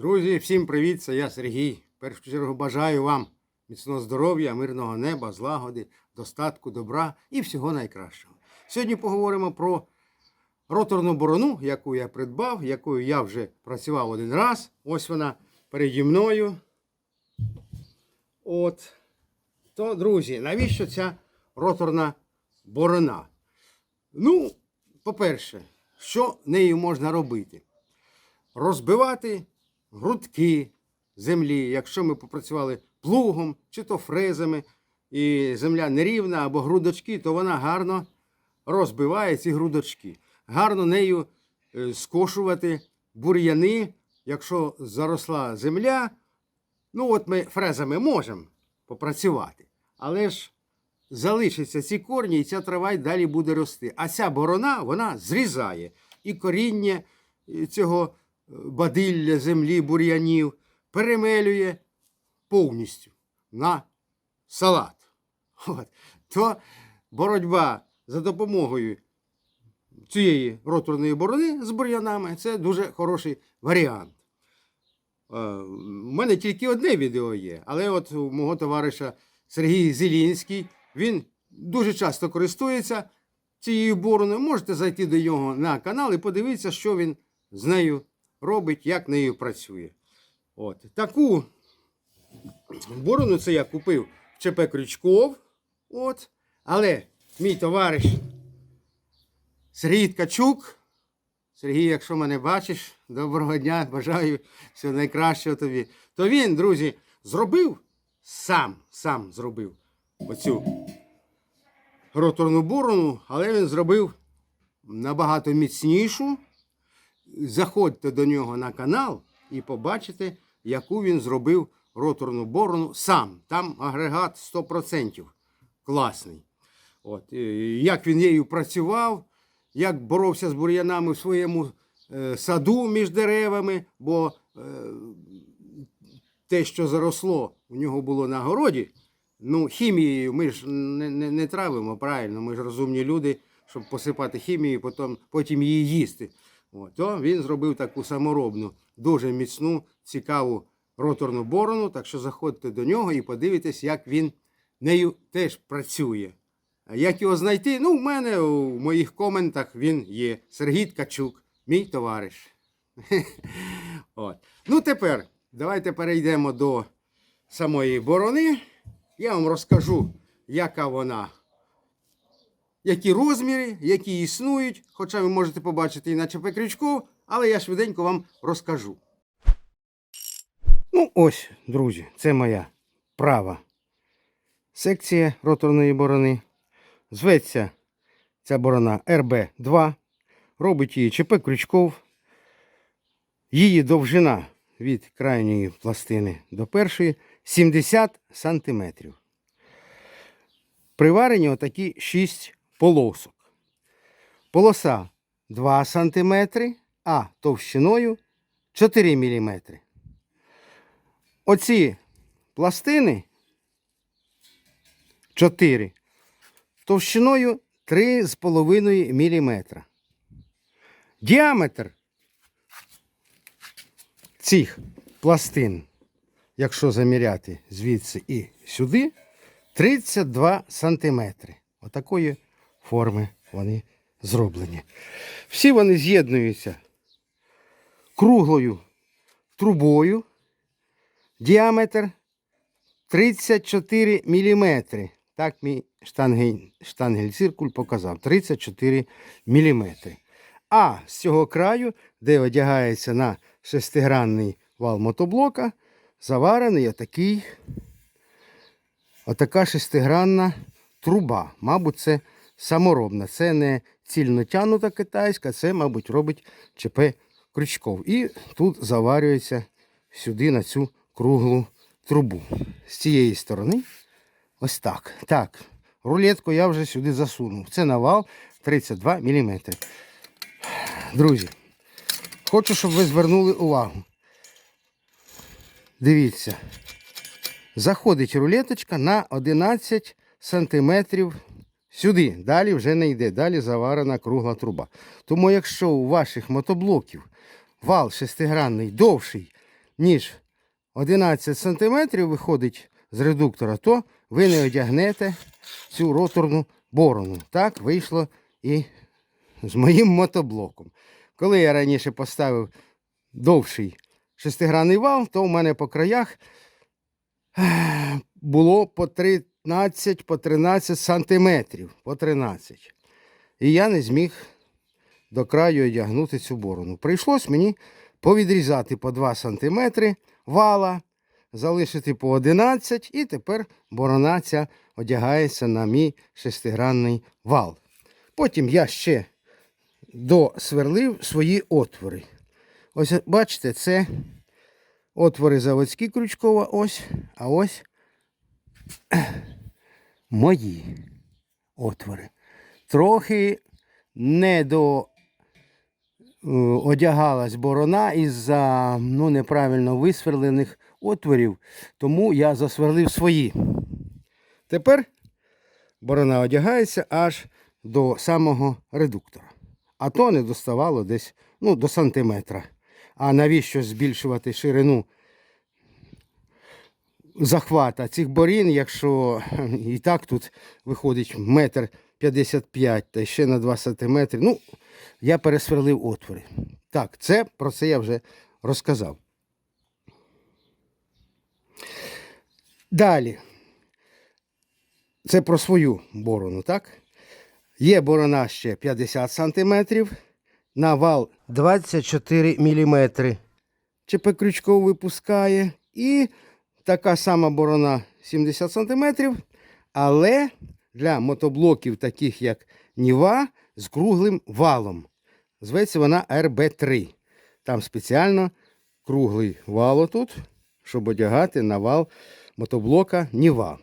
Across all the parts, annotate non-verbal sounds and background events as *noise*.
Друзі, всім привіт! Це я Сергій. В першу чергу бажаю вам міцного здоров'я, мирного неба, злагоди, достатку, добра і всього найкращого. Сьогодні поговоримо про роторну борону, яку я придбав, якою я вже працював один раз. Ось вона переді мною. От. То, друзі, навіщо ця роторна борона? Ну, по-перше, що нею можна робити? розбивати грудки землі, якщо ми попрацювали плугом чи то фрезами, і земля нерівна або грудочки, то вона гарно розбиває ці грудочки. Гарно нею е, скошувати бур'яни, якщо заросла земля. Ну, от ми фрезами можемо попрацювати, але ж залишаться ці корні, і ця трава й далі буде рости. А ця борона вона зрізає і коріння е, цього бадилля землі, бур'янів перемелює повністю на салат. От. То боротьба за допомогою цієї роторної борони з бур'янами це дуже хороший варіант. Е, У мене тільки одне відео є, але от у мого товариша Сергій Зелінський, він дуже часто користується цією бороною. Можете зайти до нього на канал і подивитися, що він з нею робить, як нею працює. От. Таку борону це я купив в ЧП Крючков. От. Але мій товариш Сергій Ткачук. Сергій, якщо мене бачиш, доброго дня, бажаю всього найкращого тобі. То він, друзі, зробив сам, сам зробив оцю роторну борону, але він зробив набагато міцнішу. Заходьте до нього на канал і побачите, яку він зробив роторну борону сам. Там агрегат 100% класний. От, як він нею працював, як боровся з бур'янами в своєму е, саду між деревами, бо е, те, що заросло, у нього було на городі. Ну, хімією ми ж не, не, не травимо, правильно, ми ж розумні люди, щоб посипати хімією, потім, потім її їсти. От, то він зробив таку саморобну, дуже міцну, цікаву роторну борону. Так що заходьте до нього і подивитесь, як він нею теж працює. Як його знайти? Ну, в мене у моїх коментах він є. Сергій Ткачук, мій товариш. *laughs* От. Ну, тепер давайте перейдемо до самої борони. Я вам розкажу, яка вона, які розміри, які існують. Хоча ви можете побачити і на ЧП Крючков, але я швиденько вам розкажу. Ну, ось, друзі, це моя права секція роторної борони. Зветься ця борона РБ2. Робить її ЧП Крючков. Її довжина від крайньої пластини до першої 70 см. Приварені отакі 6 полосок. Полоса 2 см, а товщиною 4 мм. Оці пластини 4 товщиною 3,5 мм. Діаметр цих пластин, якщо заміряти звідси і сюди, 32 сантиметри. Отакої форми вони зроблені. Всі вони з'єднуються круглою трубою. Діаметр 34 мм. Так мій штангель, штангель-циркуль показав. 34 мм. А з цього краю, де одягається на шестигранний вал мотоблока, заварений отакий, отака шестигранна труба. Мабуть, це саморобна. Це не цільно тянута китайська, це, мабуть, робить ЧП Крючков. І тут заварюється сюди на цю круглу трубу. З цієї сторони ось так. Так, рулетку я вже сюди засунув. Це навал 32 мм. Друзі, хочу, щоб ви звернули увагу. Дивіться, заходить рулеточка на 11 сантиметрів сюди. Далі вже не йде, далі заварена кругла труба. Тому якщо у ваших мотоблоків вал шестигранний довший, ніж 11 см виходить з редуктора, то ви не одягнете цю роторну борону. Так вийшло і з моїм мотоблоком. Коли я раніше поставив довший шестигранний вал, то у мене по краях було по 13, по 13 сантиметрів. По 13. І я не зміг до краю одягнути цю борону. Прийшлось мені повідрізати по 2 сантиметри вала, залишити по 11, і тепер борона ця одягається на мій шестигранний вал. Потім я ще досверлив свої отвори. Ось бачите, це отвори заводські крючкова ось, а ось мої отвори. Трохи не до е, одягалась борона із-за ну, неправильно висверлених отворів, тому я засверлив свої. Тепер борона одягається аж до самого редуктора. А то не доставало десь ну, до сантиметра. А навіщо збільшувати ширину захвата цих борін, якщо і так тут виходить метр 55 та ще на 2 сантиметри. Ну, я пересверлив отвори. Так, це про це я вже розказав. Далі. Це про свою борону, так? Є борона ще 50 сантиметрів, на вал 24 міліметри. ЧП Крючков випускає. І така сама борона 70 сантиметрів, але для мотоблоків, таких як Ніва, з круглим валом. Зветься вона РБ3. Там спеціально круглий вал тут, щоб одягати на вал мотоблока Ніва.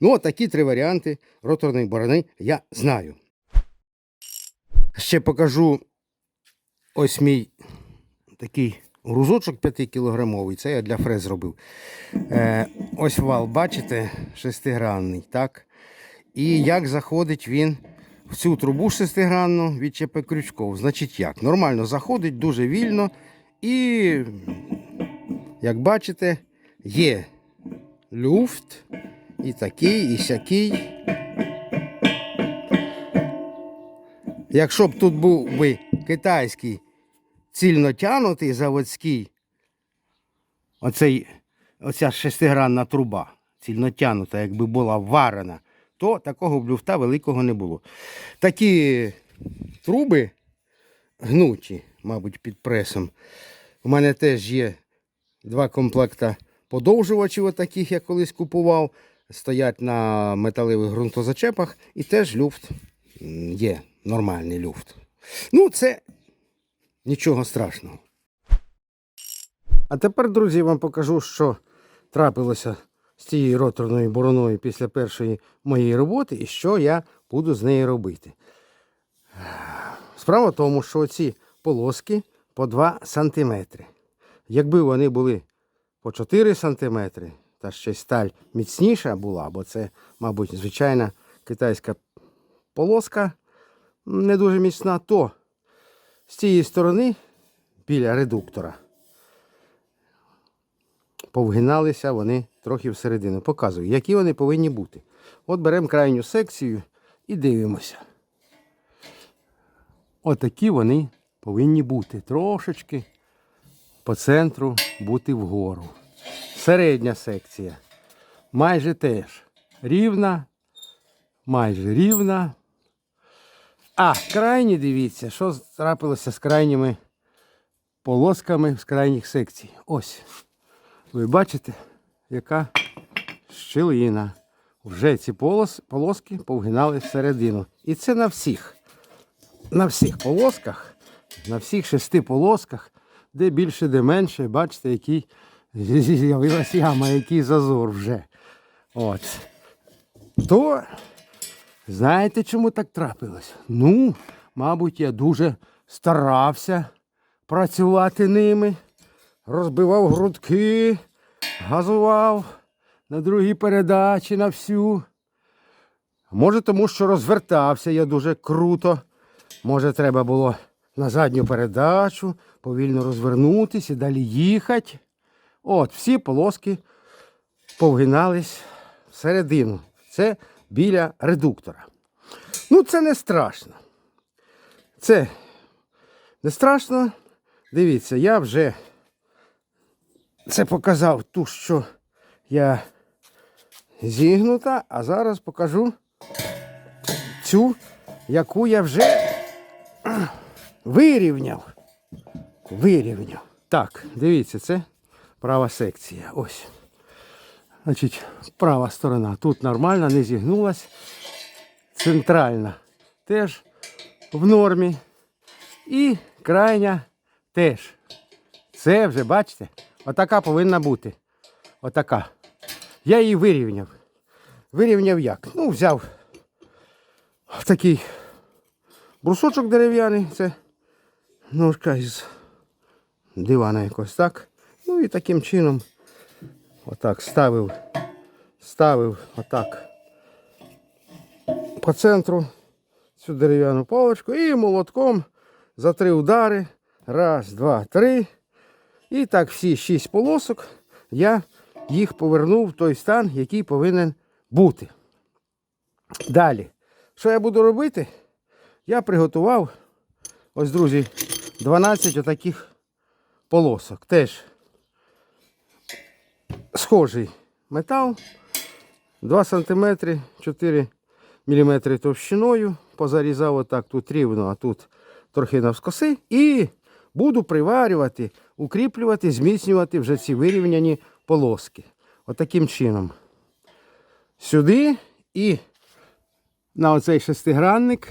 Ну, от такі три варіанти роторної борони я знаю. Ще покажу ось мій такий грузочок 5-кілограмовий. Це я для фрез зробив. Е, ось вал, бачите, шестигранний, так? І як заходить він в цю трубу шестигранну від ЧП Крючков. Значить як? Нормально заходить, дуже вільно. І, як бачите, є люфт. І такий, і сякий. Якщо б тут був би китайський цільно тянутий заводський, оцей, оця шестигранна труба, цільно тянута, якби була варена, то такого б люфта великого не було. Такі труби гнуті, мабуть, під пресом. У мене теж є два комплекта подовжувачів, отаких я колись купував. Стоять на металевих ґрунтозачепах і теж люфт є, нормальний люфт. Ну, це нічого страшного. А тепер, друзі, вам покажу, що трапилося з цією роторною бороною після першої моєї роботи і що я буду з нею робити. Справа в тому, що ці полоски по 2 см. Якби вони були по 4 см, та ще сталь міцніша була, бо це, мабуть, звичайна китайська полоска не дуже міцна, то з цієї сторони біля редуктора повгиналися вони трохи всередину. Показую, які вони повинні бути. От беремо крайню секцію і дивимося. Отакі вони повинні бути. Трошечки по центру бути вгору. Середня секція. Майже теж рівна, майже рівна. А, крайні, дивіться, що трапилося з крайніми полосками з крайніх секцій. Ось. Ви бачите, яка щілина. Вже ці полос, полоски повгинали всередину. І це на всіх. На всіх полосках, на всіх шести полосках, де більше, де менше, бачите, який з'явилася яма, який зазор вже. От. То знаєте, чому так трапилось? Ну, мабуть, я дуже старався працювати ними, розбивав грудки, газував на другій передачі на всю. Може, тому що розвертався я дуже круто. Може, треба було на задню передачу, повільно розвернутися і далі їхати. От, всі полоски повгинались всередину. Це біля редуктора. Ну, це не страшно. Це не страшно. Дивіться, я вже це показав ту, що я зігнута, а зараз покажу цю, яку я вже вирівняв. Вирівняв. Так, дивіться, це права секція. Ось. Значить, права сторона. Тут нормально, не зігнулась. Центральна теж в нормі. І крайня теж. Це вже, бачите, отака повинна бути. Отака. Я її вирівняв. Вирівняв як? Ну, взяв такий брусочок дерев'яний. Це ножка із дивана якось так. Ну і таким чином отак ставив, ставив отак по центру цю дерев'яну паличку і молотком за три удари. Раз, два, три. І так всі шість полосок я їх повернув в той стан, який повинен бути. Далі, що я буду робити? Я приготував, ось, друзі, 12 отаких полосок. Теж схожий метал. 2 см, 4 мм товщиною. Позарізав отак тут рівно, а тут трохи навскоси. І буду приварювати, укріплювати, зміцнювати вже ці вирівняні полоски. Отаким чином. Сюди і на оцей шестигранник.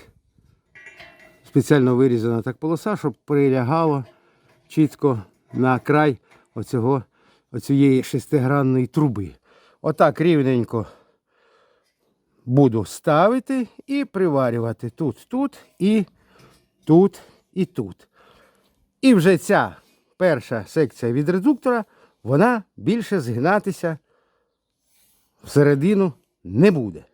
Спеціально вирізана так полоса, щоб прилягало чітко на край оцього, оцієї шестигранної труби. Отак рівненько буду ставити і приварювати тут, тут і тут і тут. І вже ця перша секція від редуктора, вона більше згинатися всередину не буде.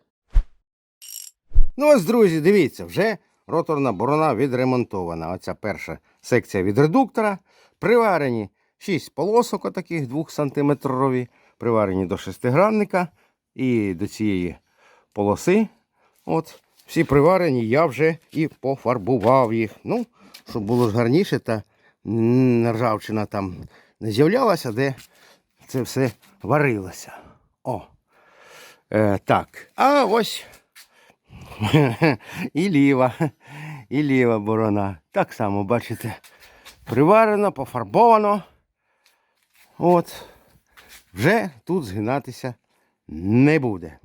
Ну ось, друзі, дивіться, вже роторна борона відремонтована. Оця перша секція від редуктора. Приварені 6 полосок, отаких 2 см, приварені до шестигранника і до цієї полоси. От, всі приварені, я вже і пофарбував їх. Ну, щоб було ж гарніше, та ржавчина там не з'являлася, де це все варилося. О. Е, так. А ось *laughs* і ліва, і ліва борона. Так само, бачите, приварено, пофарбовано. От. Вже тут згинатися не буде.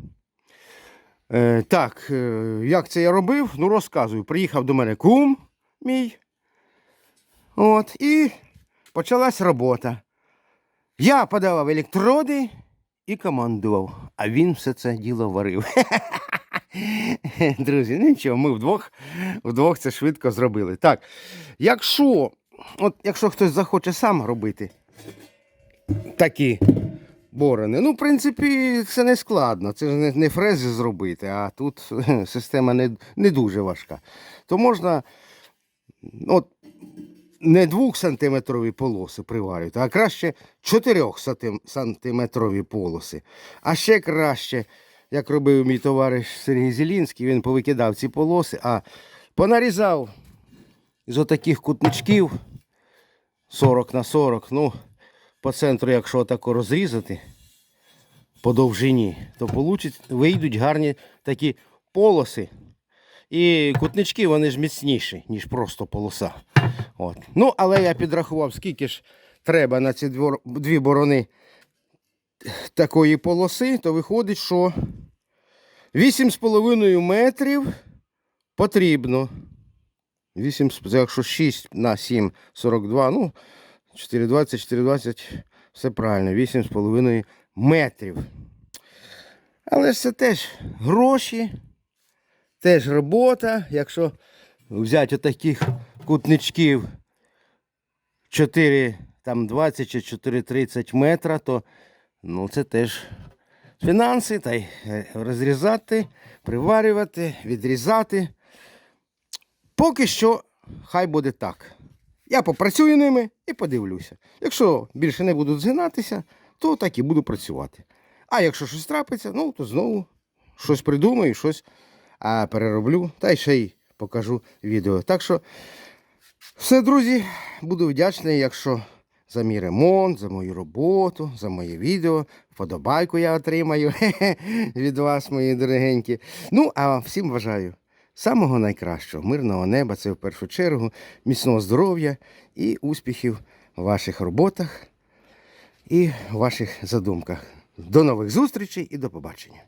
Е, так, е, як це я робив? Ну, розказую. Приїхав до мене кум мій. От, і почалась робота. Я подавав електроди і командував, а він все це діло варив. *laughs* Друзі, нічого, ми вдвох, вдвох це швидко зробили. Так, якщо, от, якщо хтось захоче сам робити такі борони, ну, в принципі, це не складно. Це ж не, не фрези зробити, а тут *laughs* система не, не дуже важка. То можна от, не 2-сантиметрові полоси приварювати, а краще 4-сантиметрові полоси. А ще краще, як робив мій товариш Сергій Зелінський, він повикидав ці полоси, а понарізав з отаких кутничків 40 на 40. Ну, по центру, якщо тако розрізати по довжині, то получить, вийдуть гарні такі полоси. І кутнички вони ж міцніші, ніж просто полоса. От. Ну, але я підрахував, скільки ж треба на ці дві борони такої полоси, то виходить, що 8,5 метрів потрібно. 8, якщо 6 на 7, 42, ну, 420, 420, все правильно, 8,5 метрів. Але ж це теж гроші, теж робота. Якщо взяти отаких кутничків 4, там 20 чи 4,30 метра, то ну, це теж фінанси, та й е, розрізати, приварювати, відрізати. Поки що хай буде так. Я попрацюю ними і подивлюся. Якщо більше не будуть згинатися, то так і буду працювати. А якщо щось трапиться, ну то знову щось придумаю, щось перероблю, та й ще й покажу відео. Так що, все, друзі, буду вдячний, якщо за мій ремонт, за мою роботу, за моє відео. Вподобайку я отримаю *laughs* від вас, мої дорогенькі. Ну, а всім бажаю самого найкращого, мирного неба, це в першу чергу, міцного здоров'я і успіхів в ваших роботах і ваших задумках. До нових зустрічей і до побачення.